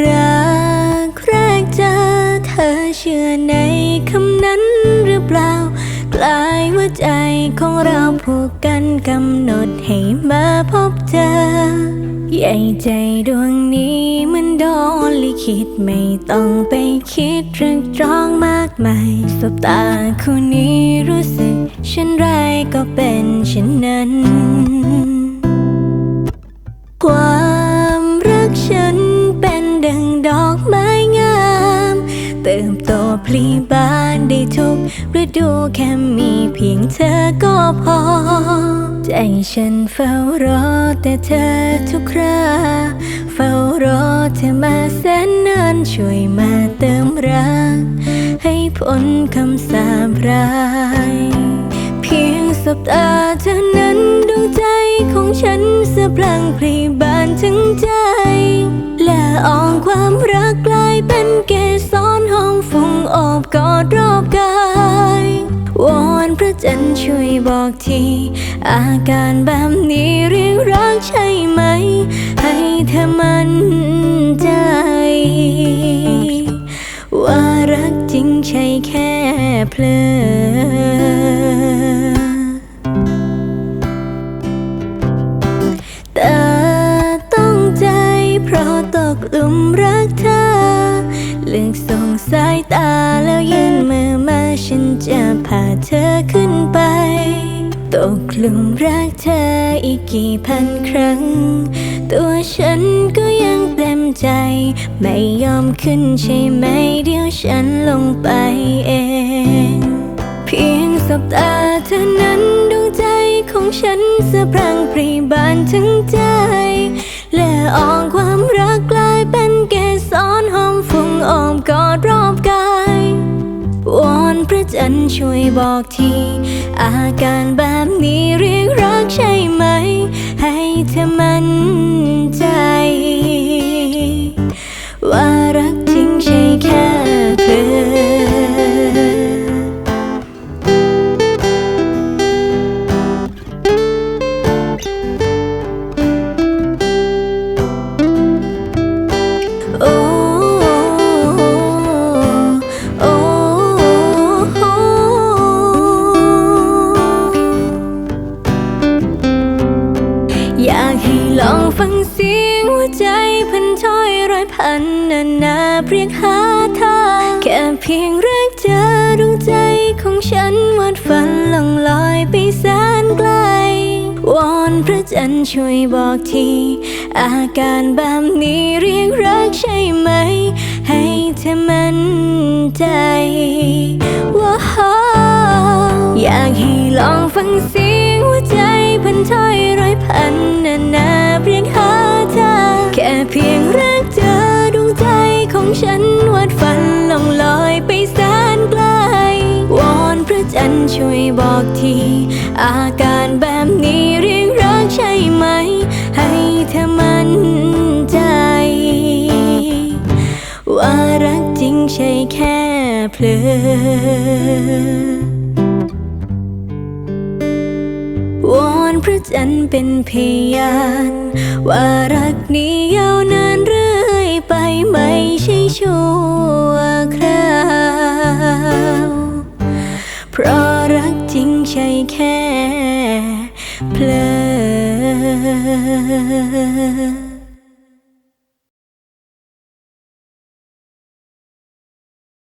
รักแรกเจอเธอเชื่อในคำนั้นหรือเปล่า กลายว่าใจของเราผูกกันกำหนดให้มาพบเจอ ใหญ่ใจดวงนี้มันโดนลิขิตไม่ต้องไปคิดเรื่องตรองมากมายสบตาคู่นี้รู้สึกเช่นไรก็เป็นเช่นนั้น บานได้ทุกฤดูแค่มีเพียงเธอก็พอ ใจฉันเฝ้ารอแต่เธอทุกคราเฝ้ารอเธอมาแสนนานช่วยมาเติมรัก ให้พ้นคำสาปร้ายเพียงสบตาเธอนั้นดวงใจของฉันสะพรังพลีบานถึงใจ และอ่องความรัก โอบกอดรอบกายวอนพระจันทร์ช่วยบอกที อาการแบบนี้เรียกรักใช่ไหม ให้เธอมั่นใจ ว่ารักจริงใช่แค่เพลิน ตาแล้วยื่นมือมาฉันจะพาเธอขึ้นไป ตกหลุมรักเธออีกกี่พันครั้ง ตัวฉันก็ยังเต็มใจ ไม่ยอมขึ้นใช่ไหมเดี๋ยวฉันลงไปเอง เพียงสบตาเธอนั้นดวงใจของฉันสะพรังปรี จันช่วยบอกที อาการแบบนี้เรียกรักใช่ไหม ให้เธอมั่น ใจพันถ้อยร้อยพันนานาเรียกหาเธอแค่เพียงแรกเจอดวงใจของฉันวาดฝันล่องลอยไปแสนไกล วอนพระจันทร์ช่วยบอกที อาการแบบนี้เรียกรักใช่ไหม ให้เธอมั่นใจ ว่าอยากให้ลองฟังเสียง ฉันวาดฝันล่องลอยไปแสนไกล วอนพระจันทร์ช่วยบอกที อาการแบบนี้เรียกรักใช่ไหม ให้เธอมั่นใจ ว่ารักจริงใช่แค่เพลอวอนพระจันทร์เป็นพยาน ว่ารักนี้ยาวนานเรื่อ ไปไม่ใช่ชั่วคราว